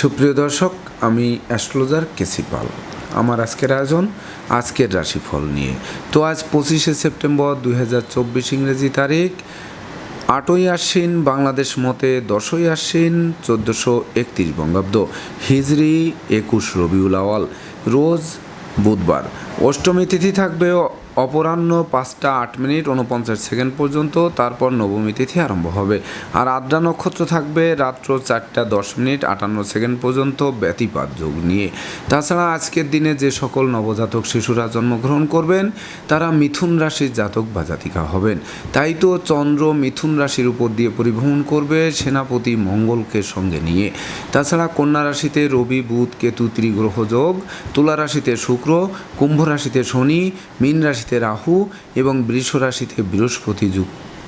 সুপ্রিয় দর্শক, আমি অ্যাস্ট্রোলজার কেসি পাল। আমার আজকের আয়োজন, আজকের রাশিফল নিয়ে। তো আজ পঁচিশে সেপ্টেম্বর দুই হাজার চব্বিশ ইংরেজি তারিখ, আটই আশ্বিন বাংলাদেশ মতে দশই আশ্বিন চোদ্দোশো একত্রিশ বঙ্গাব্দ, হিজরি একুশ রবিউল আওয়াল, রোজ বুধবার। অষ্টমী তিথি থাকবে অপরাহ্ন পাঁচটা আট মিনিট উনপঞ্চাশ সেকেন্ড পর্যন্ত, তারপর নবমী তিথি আরম্ভ হবে। আর আদ্রা নক্ষত্র থাকবে রাত্র চারটা দশ মিনিট আটান্ন সেকেন্ড পর্যন্ত ব্যতিপাত যোগ নিয়ে। তাছাড়া আজকের দিনে যে সকল নবজাতক শিশুরা জন্মগ্রহণ করবেন, তারা মিথুন রাশির জাতক বা জাতিকা হবেন। তাই তো চন্দ্র মিথুন রাশির উপর দিয়ে পরিভ্রমণ করবে সেনাপতি মঙ্গলকে সঙ্গে নিয়ে। তাছাড়া কন্যা রাশিতে রবি, বুধ, কেতু, ত্রিগ্রহ যোগ, তুলা রাশিতে শুক্র, কুম্ভ রাশিতে শনি, মীন রাশিতে রাহু এবং বৃষ রাশিতে বৃহস্পতি যুগ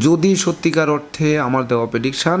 যদি সত্যিকার অর্থে আমার দেওয়া প্রেডিকশান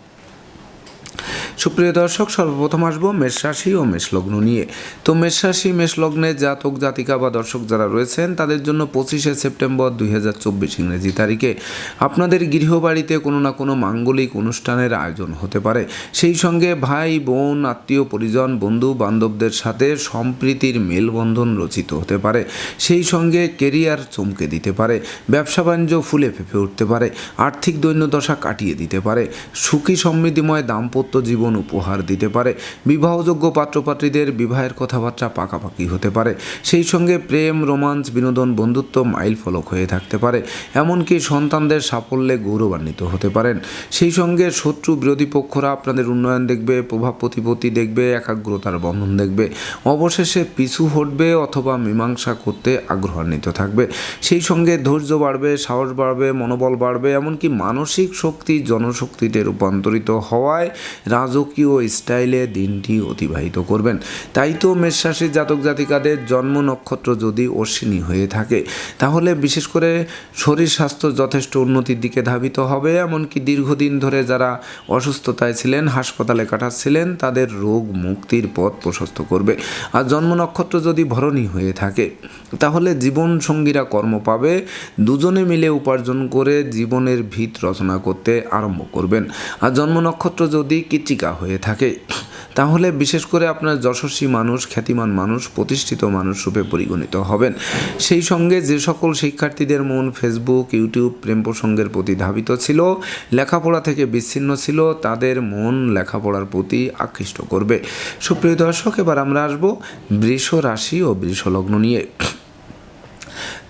সুপ্রিয় দর্শক, সর্বপ্রথম আসব মেষ রাশি ও মেষ লগ্ন নিয়ে। তো মেষ রাশি, মেষ লগ্নে জাতক, জাতিকা বা দর্শক যারা রয়েছেন, তাদের জন্য পঁচিশে সেপ্টেম্বর দুই হাজার চব্বিশ ইংরেজি তারিখে আপনাদের গৃহবাড়িতে কোনো না কোনো মাঙ্গলিক অনুষ্ঠানের আয়োজন হতে পারে। সেই সঙ্গে ভাই, বোন, আত্মীয়, পরিজন, বন্ধু বান্ধবদের সাথে সম্প্রীতির মেলবন্ধন রচিত হতে পারে। সেই সঙ্গে কেরিয়ার চমকে দিতে পারে। ব্যবসা বাণিজ্য ফুলে ফেঁপে উঠতে পারে। আর্থিক দৈন্যদশা কাটিয়ে দিতে পারে। সুখী সমৃদ্ধিময় দাম্পত্য জীবন উপহার দিতে পারে। বিবাহযোগ্য পাত্রপাত্রীদের বিবাহের কথাবার্তা পাকাপাকি হতে পারে। সেই সঙ্গে প্রেম, রোমাঞ্চ, বিনোদন, বন্ধুত্ব মাইল ফলক হয়ে থাকতে পারে। এমনকি সন্তানদের সাফল্যে গৌরবান্বিত হতে পারেন। সেই সঙ্গে শত্রু বিরোধী পক্ষরা আপনাদের উন্নয়ন দেখবে, প্রভাব প্রতিপত্তি দেখবে, একাগ্রতার বন্ধন দেখবে। অবশেষে পিছু হটবে অথবা মীমাংসা করতে আগ্রহান্বিত থাকবে। সেই সঙ্গে ধৈর্য বাড়বে, সাহস বাড়বে, মনোবল বাড়বে, এমনকি মানসিক শক্তি জনশক্তিতে রূপান্তরিত হওয়ায় রাজকীয় স্টাইলে দিনটি অতিবাহিত করবেন। তাই তো মেষরাশির জাতক জাতিকাদের জন্ম নক্ষত্র যদি অশ্বিনী হয়ে থাকে, তাহলে বিশেষ করে শরীর স্বাস্থ্য যথেষ্ট উন্নতির দিকে ধাবিত হবে। এমনকি দীর্ঘদিন ধরে যারা অসুস্থতায় ছিলেন, হাসপাতালে কাটাচ্ছিলেন, তাদের রোগ মুক্তির পথ প্রশস্ত করবে। আর জন্ম নক্ষত্র যদি ভরণী হয়ে থাকে, তাহলে জীবন সঙ্গীরা কর্ম পাবে। দুজনে মিলে উপার্জন করে জীবনের ভিত রচনা করতে আরম্ভ করবেন। আর জন্ম নক্ষত্র যদি কৃতিকা হয়ে থাকে। তাহলে বিশেষ করে আপনার যশস্বী মানুষ, খ্যাতিমান মানুষ, প্রতিষ্ঠিত মানুষ রূপে পরিগণিত হবেন। সেই সঙ্গে যে সকল শিক্ষার্থীদের মন ফেসবুক ইউটিউব প্রেম প্রসঙ্গের প্রতি ধাবিত ছিল, লেখাপড়া থেকে বিচ্ছিন্ন ছিল, তাদের মন লেখাপড়ার প্রতি আকৃষ্ট করবে। সুপ্রিয় দর্শক, এবার আমরা আসব বৃষ রাশি ও বৃষ লগ্ন নিয়ে।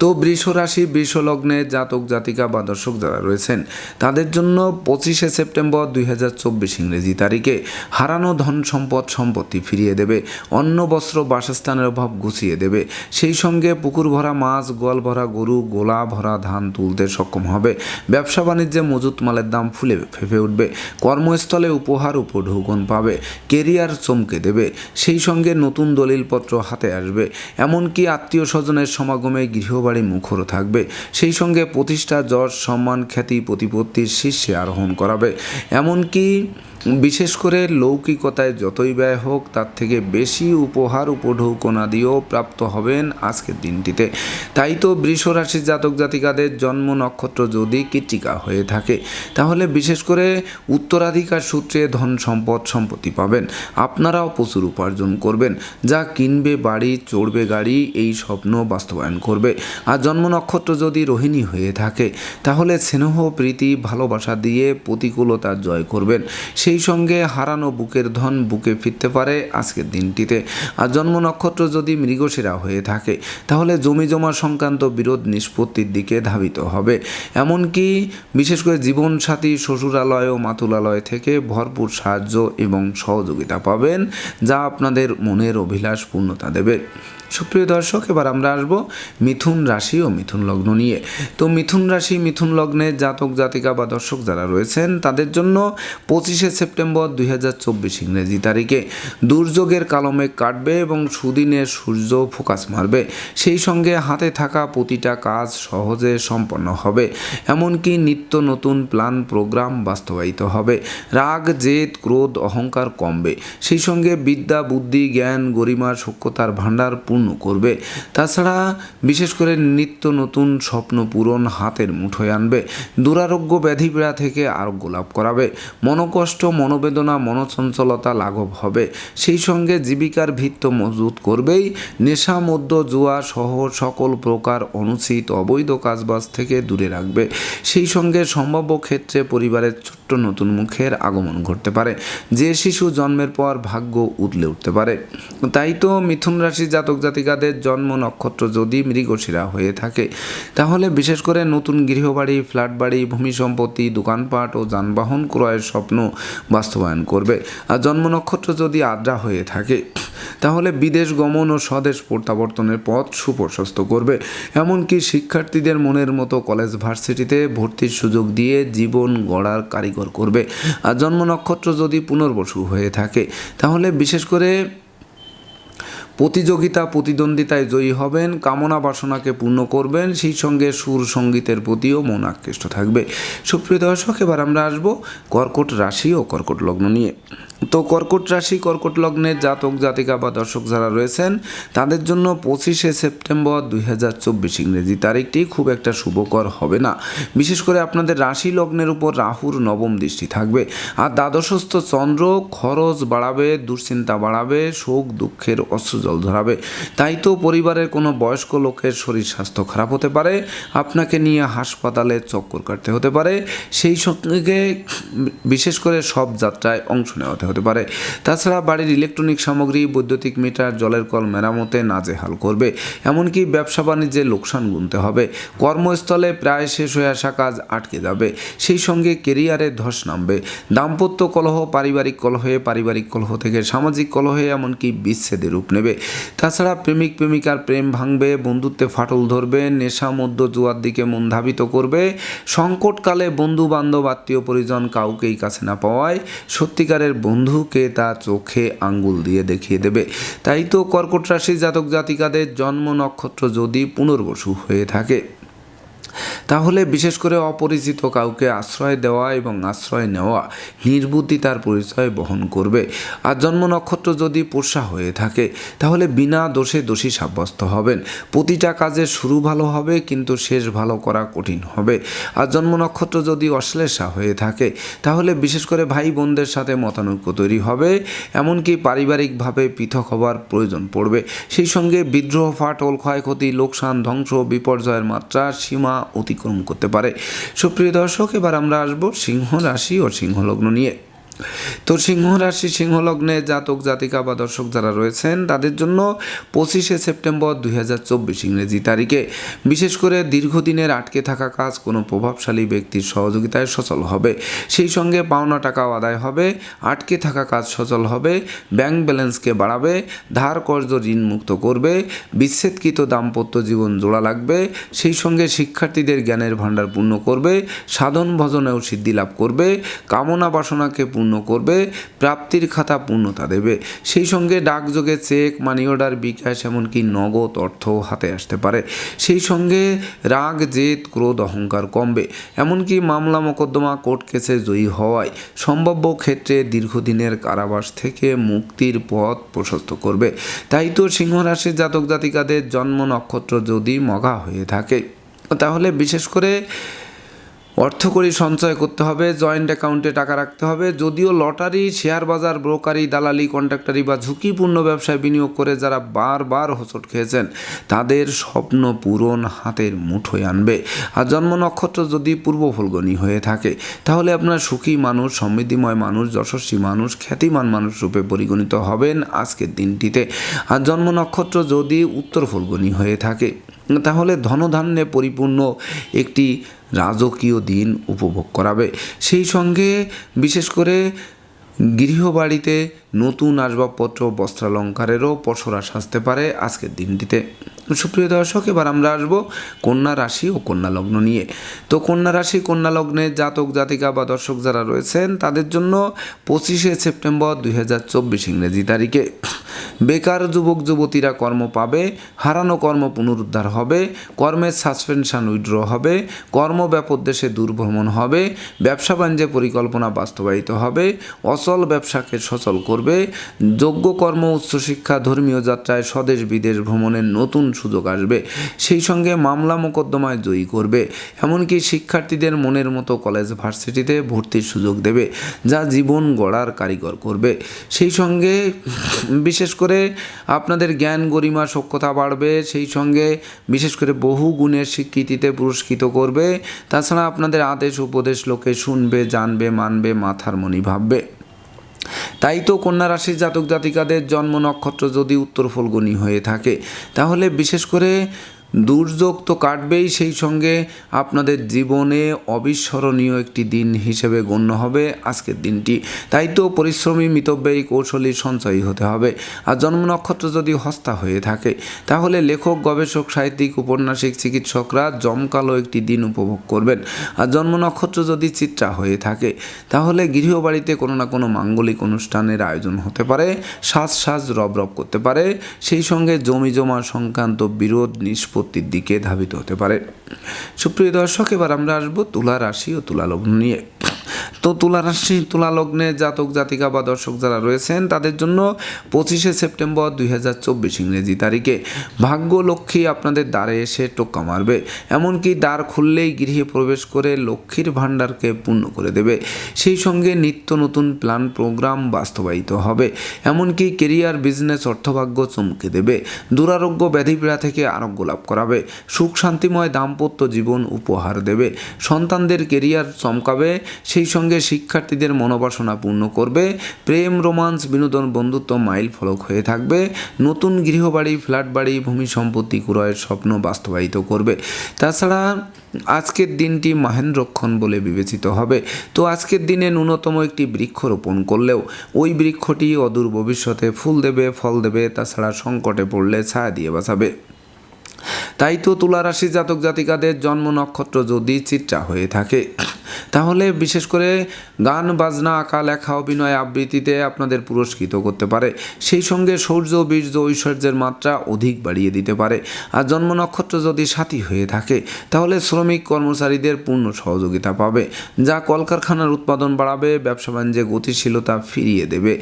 তো বৃষ রাশি, বৃষ লগ্নে জাতক, জাতিকা বা দর্শক যারা রয়েছেন, তাদের জন্য পঁচিশে সেপ্টেম্বর দুই হাজার চব্বিশ ইংরেজি তারিখে হারানো ধন সম্পদ সম্পত্তি ফিরিয়ে দেবে, অন্ন, বস্ত্র, বাসস্থানের অভাব গুছিয়ে দেবে। সেই সঙ্গে পুকুর ভরা মাছ, গোয়াল ভরা গরু, গোলা ভরা ধান তুলতে সক্ষম হবে। ব্যবসা বাণিজ্যে মজুত মালের দাম ফুলে ফেঁপে উঠবে। কর্মস্থলে উপহার উপঢৌকন পাবে, কেরিয়ার চমকে দেবে। সেই সঙ্গে নতুন দলিলপত্র হাতে আসবে। এমনকি আত্মীয় স্বজনের সমাগমে গৃহবাড়ি মুখর থাকবে। সেই সঙ্গে প্রতিষ্ঠা যশ সম্মান খ্যাতি প্রতিপত্তির শীর্ষে আরোহণ করাবে। এমনকি বিশেষ করে লৌকিকতায় যতই ব্যয় হোক, তার থেকে বেশি উপহার উপঢৌকনা দিয়েও প্রাপ্ত হবেন আজকের দিনটিতে। তাই তো বৃষ রাশির জাতক জাতিকাদের জন্ম নক্ষত্র যদি কৃতিকা হয়ে থাকে, তাহলে বিশেষ করে উত্তরাধিকার সূত্রে ধন সম্পদ সম্পত্তি পাবেন। আপনারাও প্রচুর উপার্জন করবেন। যা কিনবে বাড়ি, চড়বে গাড়ি, এই স্বপ্ন বাস্তবায়ন করবে। আর জন্ম নক্ষত্র যদি রোহিণী হয়ে থাকে, তাহলে স্নেহ, প্রীতি, ভালোবাসা দিয়ে প্রতিকূলতা জয় করবেন। সেই সঙ্গে হারানো বুকের ধন বুকে ফিরতে পারে আজকের দিনটিতে। আর জন্ম নক্ষত্র যদি মৃগশিরা হয়ে থাকে, তাহলে জমি জমা সংক্রান্ত বিরোধ নিষ্পত্তির দিকে ধাবিত হবে। এমনকি বিশেষ করে জীবনসাথী, শ্বশুরালয় ও মাতুলালয় থেকে ভরপুর সাহায্য এবং সহযোগিতা পাবেন, যা আপনাদের মনের অভিলাষ পূর্ণতা দেবে। সুপ্রিয় দর্শক, এবার আমরা আসব মিথুন রাশি ও মিথুন লগ্ন নিয়ে। তো মিথুন রাশি, মিথুন লগ্নে জাতক, জাতিকা বা দর্শক যারা রয়েছেন, তাদের জন্য পঁচিশে সেপ্টেম্বর দুই হাজার চব্বিশ ইংরেজি তারিখে দুর্যোগের কালমে কাটবে এবং সুদিনের সূর্য ফোকাস মারবে। সেই সঙ্গে হাতে থাকা প্রতিটা কাজ সহজে সম্পন্ন হবে। এমনকি নিত্য নতুন প্ল্যান, প্রোগ্রাম বাস্তবায়িত হবে। রাগ, জেদ, ক্রোধ, অহংকার কমবে। সেই সঙ্গে বিদ্যা, বুদ্ধি, জ্ঞান, গরিমা সক্ষতার ভাণ্ডার পূর্ণ করবে। তাছাড়া বিশেষ করে নিত্য নতুন স্বপ্ন পূরণ হাতের মুঠোয় আনবে। দুরারোগ্য ব্যাধিপীড়া থেকে আরোগ্য লাভ করাবে। মনোকষ্ট, মনোবেদনা, মনোচঞ্চলতা লাঘব হবে। সেই সঙ্গে জীবিকার ভিত্ত মজবুত করবেই। নেশা, মদ্য, জুয়া সহ সকল প্রকার অনুচিত অবৈধ কাজবাজ থেকে দূরে রাখবে। সেই সঙ্গে সম্ভাব্য ক্ষেত্রে পরিবারের নতুন মুখের আগমন ঘটতে পারে, যে শিশু জন্মের পর ভাগ্য উতলে উঠতে পারে। তাই তো মিথুন রাশি জাতক জাতিকাদের জন্ম নক্ষত্র যদি মৃগশিরা হয়ে থাকে, তাহলে বিশেষ করে নতুন গৃহবাড়ি ফ্ল্যাট বাড়ি ভূমি সম্পত্তি, দোকানপাট ও যানবাহন ক্রয়ের স্বপ্ন বাস্তবায়ন করবে। আর জন্ম নক্ষত্র যদি আদ্রা হয়ে থাকে তাহলে বিদেশ গমন ও স্বদেশ প্রত্যাবর্তনের পথ সুপ্রশস্ত করবে। এমনকি শিক্ষার্থীদের মনের মতো কলেজ ভার্সিটিতে ভর্তির সুযোগ দিয়ে জীবন গড়ার কারিগর করবে। আর জন্ম নক্ষত্র যদি পুনর্বসু হয়ে থাকে, তাহলে বিশেষ করে প্রতিযোগিতা প্রতিদ্বন্দ্বিতায় জয়ী হবেন, কামনা বাসনাকে পূর্ণ করবেন, সেই সঙ্গে সুর সঙ্গীতের প্রতিও মন আকৃষ্ট থাকবে। সুপ্রিয় দর্শক, এবার আমরা আসব কর্কট রাশি ও কর্কট লগ্ন নিয়ে। তো কর্কট রাশি, কর্কট লগ্নের জাতক, জাতিকা বা দর্শক যারা রয়েছেন, তাদের জন্য পঁচিশে সেপ্টেম্বর দুই হাজার চব্বিশ ইংরেজি তারিখটি খুব একটা শুভকর হবে না। বিশেষ করে আপনাদের রাশি লগ্নের উপর রাহুর নবম দৃষ্টি থাকবে। আর দ্বাদশস্থ চন্দ্র খরচ বাড়াবে, দুশ্চিন্তা বাড়াবে, শোক, দুঃখের অশ্রুজল ধরাবে। তাই তো পরিবারের কোনো বয়স্ক লোকের শরীর স্বাস্থ্য খারাপ হতে পারে, আপনাকে নিয়ে হাসপাতালে চক্কর কাটতে হতে পারে। সেই সঙ্গে বিশেষ করে সব যাত্রায় অংশ নেওয়াতে হতে পারে। তাছাড়া বাড়ির ইলেকট্রনিক সামগ্রী, বৈদ্যুতিক মিটার, জলের কল মেরামতে নাজেহাল করবে। এমনকি ব্যবসা বাণিজ্যে লোকসান গুনতে হবে। কর্মস্থলে প্রায় শেষ হয়ে আসা কাজ আটকে যাবে। সেই সঙ্গে কেরিয়ারে ধস নামবে। দাম্পত্য কলহ, পারিবারিক কলহে, পারিবারিক কলহ থেকে সামাজিক কলহে এমনকি বিচ্ছেদে রূপ নেবে। তাছাড়া প্রেমিক প্রেমিকার প্রেম ভাঙবে, বন্ধুত্বে ফাটল ধরবে, নেশা মধ্য জুয়ার দিকে মন ধাবিত করবে। সংকটকালে বন্ধু বান্ধব আত্মীয় পরিজন কাউকেই কাছে না পাওয়ায় সত্যিকারের বন্ধুকে তা চোখে আঙ্গুল দিয়ে দেখিয়ে দেবে। তাই তো কর্কট রাশি জাতক জাতিকাদের জন্ম নক্ষত্র যদি পুনর্বসু হয়ে থাকে। তাহলে বিশেষ করে অপরিচিত কাউকে আশ্রয় দেওয়া এবং আশ্রয় নেওয়া নির্বুদ্ধিতার পরিচয় বহন করবে। আর জন্ম নক্ষত্র যদি পোষা হয়ে থাকে, তাহলে বিনা দোষে দোষী সাব্যস্ত হবেন। প্রতিটা কাজের শুরু ভালো হবে, কিন্তু শেষ ভালো করা কঠিন হবে। আর জন্ম নক্ষত্র যদি অশ্লেষা হয়ে থাকে, তাহলে বিশেষ করে ভাই বোনদের সাথে মতানৈক্য তৈরি হবে, এমনকি পারিবারিকভাবে পৃথক হবার প্রয়োজন পড়বে। সেই সঙ্গে বিদ্রোহ, ফাটল, ক্ষয়ক্ষতি, লোকসান, ধ্বংস, বিপর্যয়ের মাত্রা, সীমা অতিক্রম করতে পারে। সুপ্রিয় দর্শক এবার আমরা আসব সিংহ রাশি ও সিংহলগ্ন নিয়ে। তো সিংহ রাশি, সিংহ লগ্নে জাতক, জাতিকা বা দর্শক যারা রয়েছেন, তাদের জন্য পঁচিশে সেপ্টেম্বর দুই হাজার চব্বিশ ইংরেজি তারিখে। বিশেষ করে দীর্ঘদিনের আটকে থাকা কাজ কোনো প্রভাবশালী ব্যক্তির সহযোগিতায় সচল হবে। সেই সঙ্গে পাওনা টাকাও আদায় হবে, আটকে থাকা কাজ সচল হবে, ব্যাংক ব্যালেন্সকে বাড়াবে, ধার কর্জ ঋণ মুক্ত করবে, বিচ্ছেদকৃত দাম্পত্য জীবন জোড়া লাগবে, সেই সঙ্গে শিক্ষার্থীদের জ্ঞানের ভাণ্ডার পূর্ণ করবে, সাধন ভজনেও সিদ্ধি লাভ করবে, কামনা বাসনাকে পূর্ণ করবে, প্রাপ্তির খাতা পূর্ণতা দেবে। সেই সঙ্গে ডাকযোগে চেক মানি অর্ডার বিকাশ, এমনকি নগদ অর্থ হাতে আসতে পারে। সেই সঙ্গে রাগ, জেদ, ক্রোধ, অহংকার কমবে। এমনকি মামলা, মোকদ্দমা, কোর্ট কেসে জয়ী হওয়ায় সম্ভাব্য ক্ষেত্রে দীর্ঘদিনের কারাবাস থেকে মুক্তির পথ প্রশস্ত করবে। তাই তো সিংহ রাশির জাতক জাতিকাদের জন্ম নক্ষত্র যদি মগা হয়ে থাকে, তাহলে বিশেষ করে অর্থকরী সঞ্চয় করতে হবে জয়েন্ট অ্যাকাউন্টে টাকা রাখতে হবে। যদিও লটারি শেয়ার বাজার ব্রোকারি দালালি কন্ট্রাক্টারি বা ঝুঁকিপূর্ণ ব্যবসায় বিনিয়োগ করে যারা বারবার হোঁচট খেয়েছেন, তাদের স্বপ্ন পূরণ হাতের মুঠোয় আনবে। আর জন্ম নক্ষত্র যদি পূর্ব ফলগনি হয়ে থাকে, তাহলে আপনার সুখী মানুষ, সমৃদ্ধিময় মানুষ, যশস্বী মানুষ, খ্যাতিমান মানুষ রূপে পরিগণিত হবেন আজকের দিনটিতে। আর জন্ম নক্ষত্র যদি উত্তর ফলগনি হয়ে থাকে, তাহলে ধনধান্যে পরিপূর্ণ একটি রাজকীয় দিন উপভোগ করাবে। সেই সঙ্গে বিশেষ করে গৃহবাড়িতে নতুন আসবাবপত্র, বস্ত্রালঙ্কারেরও পসরা সাজতে পারে আজকের দিনটিতে। সুপ্রিয় দর্শক, এবার আমরা আসব কন্যা রাশি ও কন্যা লগ্ন নিয়ে। তো কন্যা রাশি, কন্যা লগ্নে জাতক, জাতিকা বা দর্শক যারা রয়েছেন, তাদের জন্য পঁচিশে সেপ্টেম্বর দুই হাজার চব্বিশ ইংরেজি তারিখে। বেকার যুবক, যুবতীরা কর্ম পাবে, হারানো কর্ম পুনরুদ্ধার হবে কর্মের সাসপেনশন উইড্র হবে, কর্ম ব্যাপক দেশে দূরভ্রমণ হবে, ব্যবসা বাণিজ্যে পরিকল্পনা বাস্তবায়িত হবে, অচল ব্যবসাকে সচল করবে। যোগ্য কর্ম উচ্চশিক্ষা ধর্মীয় যাত্রায় স্বদেশ বিদেশ ভ্রমণের নতুন সুযোগ আসবে। সেই সঙ্গে মামলা মোকদ্দমায় জয়ী করবে। এমনকি শিক্ষার্থীদের মনের মতো কলেজ ভার্সিটিতে ভর্তির সুযোগ দেবে, যা জীবন গড়ার কারিগর করবে। সেই সঙ্গে বিশেষ করে আপনাদের জ্ঞান গরিমা সক্ষতা বাড়বে। সেই সঙ্গে বিশেষ করে বহু গুণের স্বীকৃতিতে পুরস্কৃত করবে। তাছাড়া আপনাদের আদেশ, উপদেশ, লোকে শুনবে, জানবে, মানবে, মাথার মনি ভাববে। তাই তো কন্যা রাশির জাতক জাতিকাদের জন্ম নক্ষত্র যদি উত্তর ফলগুনি হয়ে থাকে, তাহলে বিশেষ করে দুর্যোগ তো কাটবেই, সেই সঙ্গে আপনাদের জীবনে অবিস্মরণীয় একটি দিন হিসেবে গণ্য হবে আজকের দিনটি। তাই তো পরিশ্রমী, মিতব্যয়ী, কৌশলী সঞ্চয়ী হতে হবে। আর জন্ম নক্ষত্র যদি হস্তা হয়ে থাকে, তাহলে লেখক, গবেষক, সাহিত্যিক, উপন্যাসিক, চিকিৎসকরা জমকালো একটি দিন উপভোগ করবেন। আর জন্ম নক্ষত্র যদি চিত্রা হয়ে থাকে, তাহলে গৃহবাড়িতে কোনো না কোনো মাঙ্গলিক অনুষ্ঠানের আয়োজন হতে পারে, সাজ সাজ রব রব করতে পারে। সেই সঙ্গে জমি জমা সংক্রান্ত বিরোধ, নিষ্পত্তি নিষ্পত্তির দিকে ধাবিত হতে পারে। সুপ্রিয় দর্শক, এবার আমরা আসব তুলা রাশি ও তুলা লগ্ন নিয়ে। তো তুলা রাশি তুলা লগ্নে জাতক, জাতিকা বা দর্শক যারা রয়েছেন, তাদের জন্য পঁচিশে সেপ্টেম্বর দুই হাজার চব্বিশ ইংরেজি তারিখে ভাগ্য লক্ষ্মী আপনাদের দ্বারে এসে টোক্কা মারবে। এমনকি দ্বার খুললেই গৃহে প্রবেশ করে লক্ষ্মীর ভাণ্ডারকে পূর্ণ করে দেবে। সেই সঙ্গে নিত্য নতুন প্ল্যান প্রোগ্রাম বাস্তবায়িত হবে। এমনকি কেরিয়ার, বিজনেস, অর্থভাগ্য চমকে দেবে। দুরারোগ্য ব্যাধিপীড়া থেকে আরোগ্য লাভ করাবে। সুখ শান্তিময় দাম্পত্য জীবন উপহার দেবে। সন্তানদের কেরিয়ার চমকাবে। সেই সঙ্গে শিক্ষার্থীদের মনোবাসনা পূর্ণ করবে। প্রেম, রোমান্স, বিনোদন, বন্ধুত্ব মাইল ফলক হয়ে থাকবে। নতুন গৃহবাড়ি ফ্ল্যাট বাড়ি ভূমি সম্পত্তি ক্রয়ের স্বপ্ন বাস্তবায়িত করবে। তাছাড়া আজকের দিনটি মাহেন্দ্রক্ষণ বলে বিবেচিত হবে। তো আজকের দিনে ন্যূনতম একটি বৃক্ষ রোপণ করলেও ওই বৃক্ষটি অদূর ভবিষ্যতে ফুল দেবে, ফল দেবে, তাছাড়া সংকটে পড়লে ছায়া দিয়ে বাঁচাবে। তাই তো তুলা রাশি জাতক জাতিকাদের জন্ম নক্ষত্র যদি চিত্রা হয়ে থাকে। তাহলে বিশেষ করে গান, বাজনা, আঁকা, লেখা, অভিনয় আবৃত্তিতে আপনাদের পুরস্কৃত করতে পারে। সেই সঙ্গে সৌর্য, বীর্য, ঐশ্বর্যের মাত্রা অধিক বাড়িয়ে দিতে পারে। আর জন্ম নক্ষত্র যদি সাথী হয়ে থাকে, তাহলে শ্রমিক কর্মচারীদের পূর্ণ সহযোগিতা পাবে, যা কলকারখানার উৎপাদন বাড়াবে, ব্যবসা বাণিজ্যে গতিশীলতা ফিরিয়ে দেবে।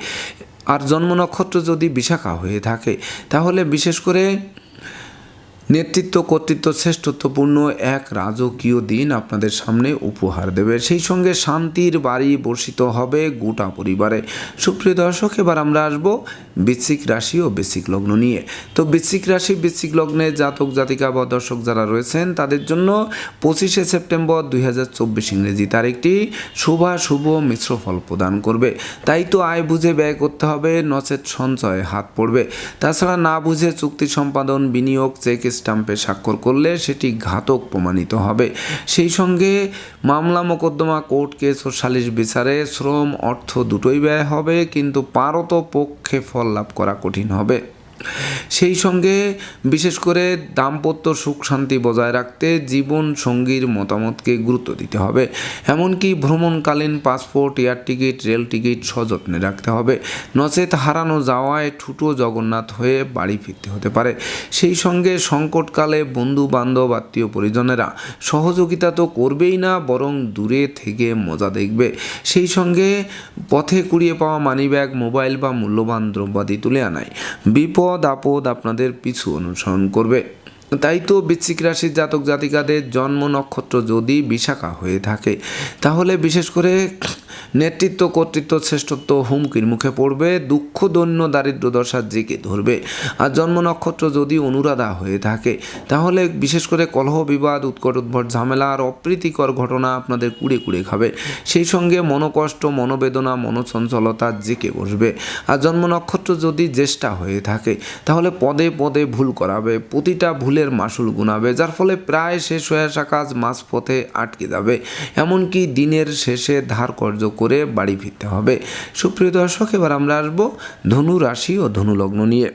আর জন্ম নক্ষত্র যদি বিশাখা হয়ে থাকে, তাহলে বিশেষ করে নেতৃত্ব কর্তৃত্ব শ্রেষ্ঠত্বপূর্ণ এক রাজকীয় দিন আপনাদের সামনে উপহার দেবে। সেই সঙ্গে শান্তির বাড়ি বর্ষিত হবে গোটা পরিবারে। সুপ্রিয় দর্শক, এবার আমরা আসব বৃশ্চিক রাশি ও বৃশ্চিক লগ্ন নিয়ে। তো বৃশ্চিক রাশি, বৃশ্চিক লগ্নে জাতক, জাতিকা বা দর্শক যারা রয়েছেন, তাদের জন্য পঁচিশে সেপ্টেম্বর দুই হাজার চব্বিশ ইংরেজি তারিখটি শুভা মিশ্র ফল প্রদান করবে। তাই তো আয় বুঝে ব্যয় করতে হবে, নচেত সঞ্চয় হাত পড়বে। তাছাড়া না বুঝে চুক্তি সম্পাদন, বিনিয়োগ, চেক স্টাম্পে স্বাক্ষর করলে সেটি ঘাতক প্রমাণিত হবে। সেই সঙ্গে মামলা মোকদ্দমা কোর্ট কেস ও সালিশ বিচারে শ্রম অর্থ দুটোই ব্যয় হবে, কিন্তু পারত পক্ষে ফল লাভ করা কঠিন হবে। সেই সঙ্গে বিশেষ করে দাম্পত্য সুখ শান্তি বজায় রাখতে জীবন সঙ্গীর মতামতকে গুরুত্ব দিতে হবে। এমনকি ভ্রমণকালীন passport, air ticket, rail ticket সযত্নে রাখতে হবে। নচেত হারানো যাওয়ায় ঠুটো জগন্নাথ হয়ে বাড়ি ফিরতে হতে পারে। সেই সঙ্গে সংকটকালে বন্ধু বান্ধব আত্মীয় পরিজনেরা সহযোগিতা তো করবেই না, বরং দূরে থেকে মজা দেখবে। সেই সঙ্গে পথে কুড়িয়ে পাওয়া মানিব্যাগ মোবাইল বা মূল্যবান দ্রব্যাদি তুলে আনায়। বিপদ আপদ আপনাদের পিছু অনুসরণ করবে। তাই তো বৃশ্চিক রাশির জাতক জাতিকাদের জন্ম নক্ষত্র যদি বিশাখা হয়ে থাকে, তাহলে বিশেষ করে নেতৃত্ব, কর্তৃত্ব, শ্রেষ্ঠত্ব হুমকির মুখে পড়বে, দুঃখ, দৈন্য, দারিদ্র দশার জেকে ধরবে। আর জন্ম নক্ষত্র যদি অনুরাধা হয়ে থাকে, তাহলে বিশেষ করে কলহ, বিবাদ, উৎকট, উদ্ভট, ঝামেলা আর অপ্রীতিকর ঘটনা আপনাদের কুড়ে কুড়ে খাবে। সেই সঙ্গে মনোকষ্ট, মনোবেদনা, মনোচঞ্চলতা জেকে বসবে। আর জন্ম নক্ষত্র যদি জ্যেষ্ঠা হয়ে থাকে, তাহলে পদে পদে ভুল করাবে, প্রতিটা ভুলের মাসুল গুনাবে, যার ফলে প্রায় শেষ হয়ে আসা কাজ মাঝপথে আটকে যাবে। এমনকি দিনের শেষে ধার কর্য করে বাড়ি ফিরতে হবে। সুপ্রিয় দর্শক, এবার আমরা আসব ধনু রাশি ও ধনু লগ্ন নিয়ে।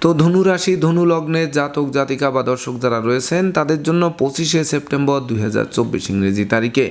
তো ধনুরাশি ধনু লগ্নে জাতক, জাতিকা বা দর্শক যারা রয়েছেন, তাদের জন্য পঁচিশে সেপ্টেম্বর দুই হাজার চব্বিশ ইংরেজি তারিখে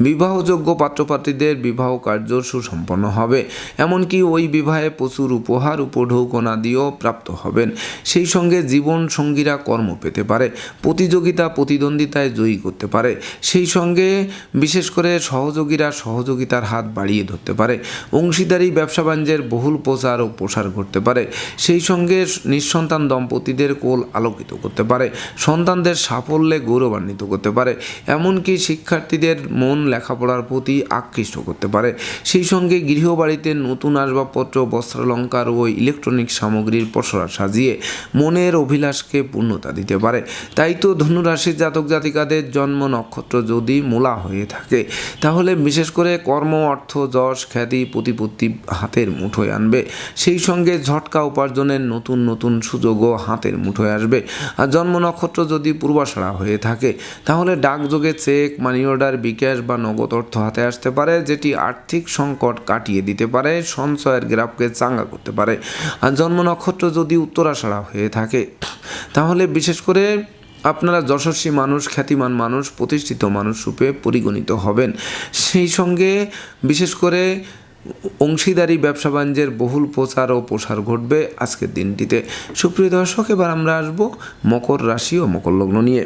বিবাহযোগ্য পাত্রপাত্রীদের বিবাহ কার্য সুসম্পন্ন হবে। এমনকি ওই বিবাহে প্রচুর উপহার, উপঢৌকনা দিয়েও প্রাপ্ত হবেন। সেই সঙ্গে জীবন সঙ্গীরা কর্ম পেতে পারে, প্রতিযোগিতা, প্রতিদ্বন্দ্বিতায় জয়ী করতে পারে। সেই সঙ্গে বিশেষ করে সহযোগীরা সহযোগিতার হাত বাড়িয়ে ধরতে পারে। অংশীদারি, ব্যবসা বাণিজ্যের বহুল প্রচার ও প্রসার ঘটতে পারে। সেই সঙ্গে নিঃসন্তান দম্পতিদের কোল আলোকিত করতে পারে, সন্তানদের সাফল্যে গৌরবান্বিত করতে পারে, এমনকি শিক্ষার্থীদের মন লেখাপড়ার প্রতি আকৃষ্ট করতে পারে। সেই সঙ্গে গৃহবাড়িতে নতুন আসবাবপত্র, বস্ত্রালঙ্কার ও ইলেকট্রনিক সামগ্রীর পসরা সাজিয়ে মনের অভিলাষকে পূর্ণতা দিতে পারে। তাই তো ধনুরাশির জাতক জাতিকাদের জন্ম নক্ষত্র যদি মূলা হয়ে থাকে, তাহলে বিশেষ করে কর্ম, অর্থ, যশ, খ্যাতি, প্রতিপত্তি হাতের মুঠোয় আনবে। সেই সঙ্গে ঝটকা উপার্জনের নতুন নতুন নতুন সুযোগও হাতের মুঠোয় আসবে। আর জন্ম নক্ষত্র যদি পূর্বাশাড়া হয়ে থাকে, তাহলে ডাকযোগে চেক মানি অর্ডার বিকাশ বা নগদ অর্থ হাতে আসতে পারে, যেটি আর্থিক সংকট কাটিয়ে দিতে পারে, সঞ্চয়ের গ্রাফকে চাঙ্গা করতে পারে। আর জন্ম নক্ষত্র যদি উত্তরাষাড়া হয়ে থাকে, তাহলে বিশেষ করে আপনারা যশস্বী মানুষ, খ্যাতিমান মানুষ, প্রতিষ্ঠিত মানুষ রূপে পরিগণিত হবেন। সেই সঙ্গে বিশেষ করে অংশীদারি, ব্যবসা বাণিজ্যের বহুল প্রচার ও প্রসার ঘটবে আজকের দিনটিতে। সুপ্রিয় দর্শক, এবার আমরা আসব মকর রাশি ও মকর লগ্ন নিয়ে।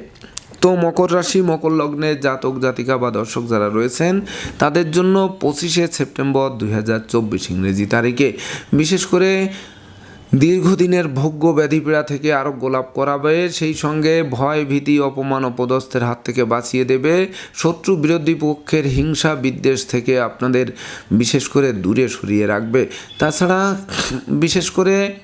তো মকর রাশি, মকর লগ্নে জাতক, জাতিকা বা দর্শক যারা রয়েছেন, তাদের জন্য পঁচিশে সেপ্টেম্বর দুই হাজার চব্বিশ ইংরেজি তারিখে। বিশেষ করে দীর্ঘদিনের ভোগ্য ব্যাধিপীড়া থেকে আরোগ্য লাভ করাবে, সেই সঙ্গে ভয়, ভীতি, অপমান অপদস্থের হাত থেকে বাঁচিয়ে দেবে। শত্রু বিরোধী পক্ষের হিংসা বিদ্বেষ থেকে আপনাদের বিশেষ করে দূরে সরিয়ে রাখবে। তাছাড়া বিশেষ করে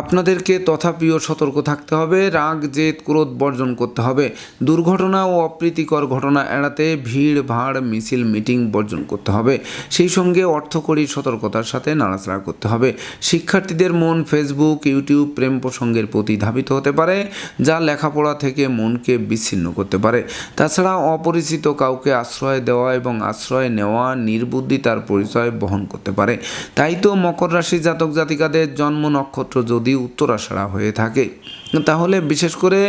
আপনাদেরকে তথাপিও সতর্ক থাকতে হবে, রাগ, জেদ, ক্রোধ বর্জন করতে হবে। দুর্ঘটনা ও অপ্রীতিকর ঘটনা এড়াতে ভিড়, ভাড়, মিছিল, মিটিং বর্জন করতে হবে। সেই সঙ্গে অর্থকরী সতর্কতার সাথে নাড়াচাড়া করতে হবে। শিক্ষার্থীদের মন ফেসবুক ইউটিউব প্রেম প্রসঙ্গের প্রতি ধাবিত হতে পারে, যা লেখাপড়া থেকে মনকে বিচ্ছিন্ন করতে পারে। তাছাড়া অপরিচিত কাউকে আশ্রয় দেওয়া এবং আশ্রয় নেওয়া নির্বুদ্ধিতার পরিচয় বহন করতে পারে। তাই তো মকর রাশি জাতক জাতিকাদের জন্ম নক্ষত্র যদি উত্তরাষাড়া হয়ে থাকে। তাহলে বিশেষ করে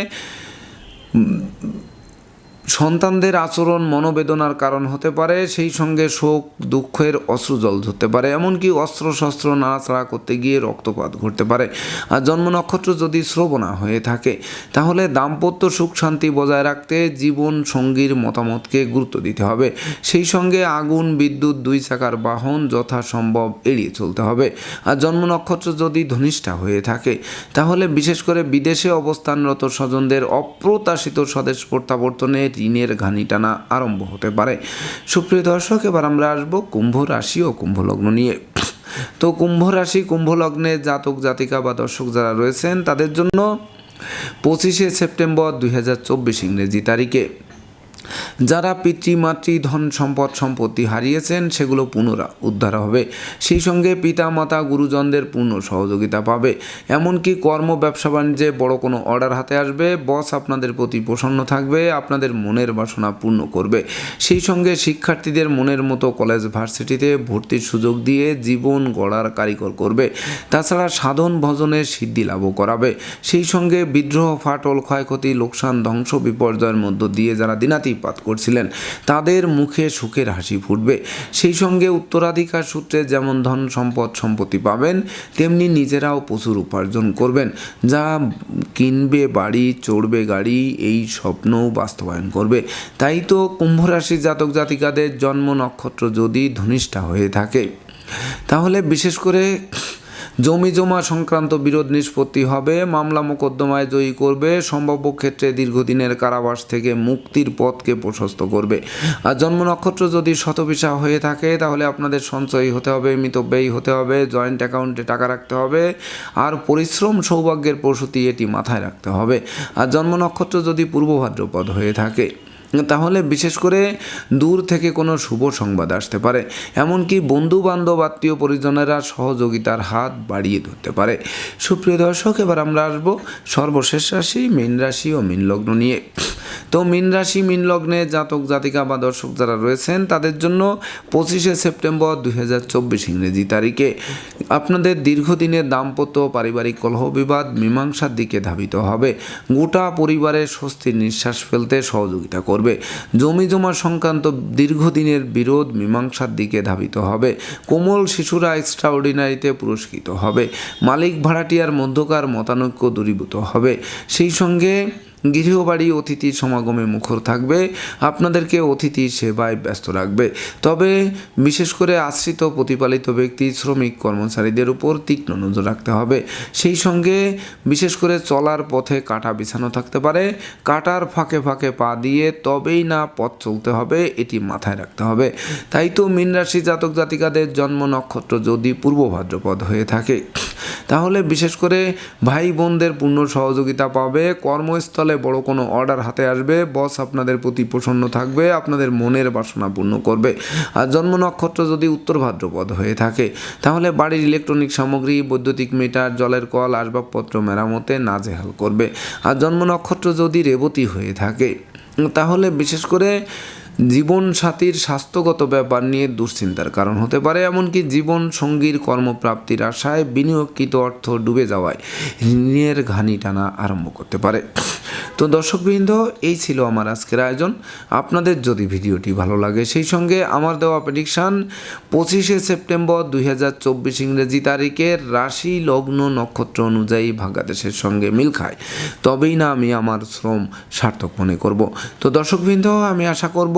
সন্তানদের আচরণ মনোবেদনার কারণ হতে পারে, সেই সঙ্গে শোক, দুঃখের অশ্রুজল ধরতে পারে, এমনকি অস্ত্র শস্ত্র নাড়াচাড়া করতে গিয়ে রক্তপাত ঘটতে পারে। আর জন্ম নক্ষত্র যদি শ্রবণা হয়ে থাকে, তাহলে দাম্পত্য সুখ শান্তি বজায় রাখতে জীবন সঙ্গীর মতামতকে গুরুত্ব দিতে হবে। সেই সঙ্গে আগুন, বিদ্যুৎ, দুই চাকার বাহন যথাসম্ভব এড়িয়ে চলতে হবে। আর জন্ম নক্ষত্র যদি ধনিষ্ঠা হয়ে থাকে, তাহলে বিশেষ করে বিদেশে অবস্থানরত স্বজনদের অপ্রত্যাশিত স্বদেশ প্রত্যাবর্তনে ঋণের ঘানি টানা আরম্ভ হতে পারে। সুপ্রিয় দর্শক, এবার আমরা আসব কুম্ভ রাশি ও কুম্ভ লগ্ন নিয়ে। তো কুম্ভ রাশি, কুম্ভ লগ্নে জাতক, জাতিকা বা দর্শক যারা রয়েছেন, তাদের জন্য পঁচিশে সেপ্টেম্বর দুই হাজার চব্বিশ ইংরেজি তারিখে। যারা পিতৃমাতৃ ধন, সম্পদ, সম্পত্তি হারিয়েছেন, সেগুলো পুনরা উদ্ধার হবে। সেই সঙ্গে পিতা, মাতা, গুরুজনদের পূর্ণ সহযোগিতা পাবে। এমনকি কর্ম, ব্যবসা, বাণিজ্যে বড় কোনো অর্ডার হাতে আসবে। বস আপনাদের প্রতি প্রসন্ন থাকবে, আপনাদের মনের বাসনা পূর্ণ করবে। সেই সঙ্গে শিক্ষার্থীদের মনের মতো কলেজ ভার্সিটিতে ভর্তির সুযোগ দিয়ে জীবন গড়ার কারিগর করবে। তাছাড়া সাধন ভজনের সিদ্ধি লাভও করাবে। সেই সঙ্গে বিদ্রোহ, ফাটল, ক্ষয়ক্ষতি, লোকসান, ধ্বংস, বিপর্যয়ের মধ্য দিয়ে যারা দিনাতিপাত করছিলেন। তাদের মুখে সুখের হাসি ফুটবে। সেই সঙ্গে উত্তরাধিকার সূত্রে যেমন ধন সম্পদ সম্পত্তি পাবেন, তেমনি নিজেরাও প্রচুর উপার্জন করবেন। যা কিনবে, বাড়ি, চড়বে গাড়ি, এই স্বপ্নও বাস্তবায়ন করবে। তাই তো কুম্ভ রাশি জাতক জাতিকাদের জন্ম নক্ষত্র যদি ধনিষ্ঠা হয়ে থাকে। তাহলে বিশেষ করে জমি জমা সংক্রান্ত বিরোধ নিষ্পত্তি হবে, মামলা মোকদ্দমায় জয়ী করবে, সম্ভাব্য ক্ষেত্রে দীর্ঘদিনের কারাবাস থেকে মুক্তির পথকে প্রশস্ত করবে। আর জন্ম নক্ষত্র যদি শতবিশা হয়ে থাকে, তাহলে আপনাদের সঞ্চয়ী হতে হবে, মিতব্যয়ী হতে হবে, জয়েন্ট অ্যাকাউন্টে টাকা রাখতে হবে, আর পরিশ্রম সৌভাগ্যের প্রসূতি এটি মাথায় রাখতে হবে। আর জন্ম নক্ষত্র যদি পূর্ব ভাদ্রপদ হয়ে থাকে তাহলে বিশেষ করে দূর থেকে কোনো শুভ সংবাদ আসতে পারে, এমনকি বন্ধু বান্ধব আত্মীয় পরিজনেরা সহযোগিতার হাত বাড়িয়ে ধরতে পারে। সুপ্রিয় দর্শক, এবার আমরা আসব সর্বশেষ রাশি, মীন রাশি ও মীন লগ্ন নিয়ে। তো মীন রাশি, মীন লগ্নে জাতক, জাতিকা বা দর্শক যারা রয়েছেন, তাদের জন্য পঁচিশে সেপ্টেম্বর দুই হাজার চব্বিশ ইংরেজি তারিখে আপনাদের দীর্ঘদিনের দাম্পত্য পারিবারিক কলহ বিবাদ মীমাংসার দিকে ধাবিত হবে। গোটা পরিবারের স্বস্তির নিঃশ্বাস ফেলতে সহযোগিতা করবে। জমি জমা সংক্রান্ত দীর্ঘদিনের বিরোধ মীমাংসার দিকে ধাবিত হবে। কোমল শিশুরা এক্সট্রাঅর্ডিনারিতে পুরস্কৃত হবে। মালিক ভাড়াটিয়ার মধ্যকার মতানৈক্য দূরীভূত হবে। সেই সঙ্গে গৃহবাড়ি অতিথি সমাগমে মুখর থাকবে, আপনাদেরকে অতিথি সেবায় ব্যস্ত রাখবে। তবে বিশেষ করে আশ্রিত প্রতিপালিত ব্যক্তি, শ্রমিক, কর্মচারীদের উপর তীক্ষ্ণ নজর রাখতে হবে। সেই সঙ্গে বিশেষ করে চলার পথে কাটা বিছানো থাকতে পারে। কাটার ফাঁকে ফাঁকে পা দিয়ে তবেই না পথ চলতে হবে, এটি মাথায় রাখতে হবে। তাই তো মীন রাশি জাতক জাতিকাদের জন্ম নক্ষত্র যদি পূর্ব ভাদ্রপদ হয়ে থাকে। তাহলে বিশেষ করে ভাই বোনদের পূর্ণ সহযোগিতা পাবে, কর্মস্থলে বড় কোনো অর্ডার হাতে আসবে বস আপনাদের প্রতি প্রসন্ন থাকবে, আপনাদের মনের বাসনা পূর্ণ করবে। আর জন্ম নক্ষত্র যদি উত্তর ভাদ্রপদ হয়ে থাকে, তাহলে বাড়ির ইলেকট্রনিক সামগ্রী, বৈদ্যুতিক মিটার জলের কল, আসবাবপত্র মেরামতে নাজেহাল করবে। আর জন্ম নক্ষত্র যদি রেবতী হয়ে থাকে, তাহলে বিশেষ করে জীবন সাথীর স্বাস্থ্যগত ব্যাপার নিয়ে দুশ্চিন্তার কারণ হতে পারে, এমনকি জীবন সঙ্গীর কর্মপ্রাপ্তির আশায় বিনিয়োগকৃত অর্থ ডুবে যাওয়ায় ঋণের ঘানি টানা আরম্ভ করতে পারে। তো দর্শকবৃন্দ, এই ছিল আমার আজকের আয়োজন। আপনাদের যদি ভিডিওটি ভালো লাগে, সেই সঙ্গে আমার দেওয়া প্রেডিকশান পঁচিশে সেপ্টেম্বর দুই হাজার চব্বিশ ইংরেজি তারিখের রাশি লগ্ন নক্ষত্র অনুযায়ী ভাগ্যাদেশের সঙ্গে মিল খায়। তবেই না আমি আমার শ্রম সার্থক মনে করব। তো দর্শকবৃন্দ, আমি আশা করব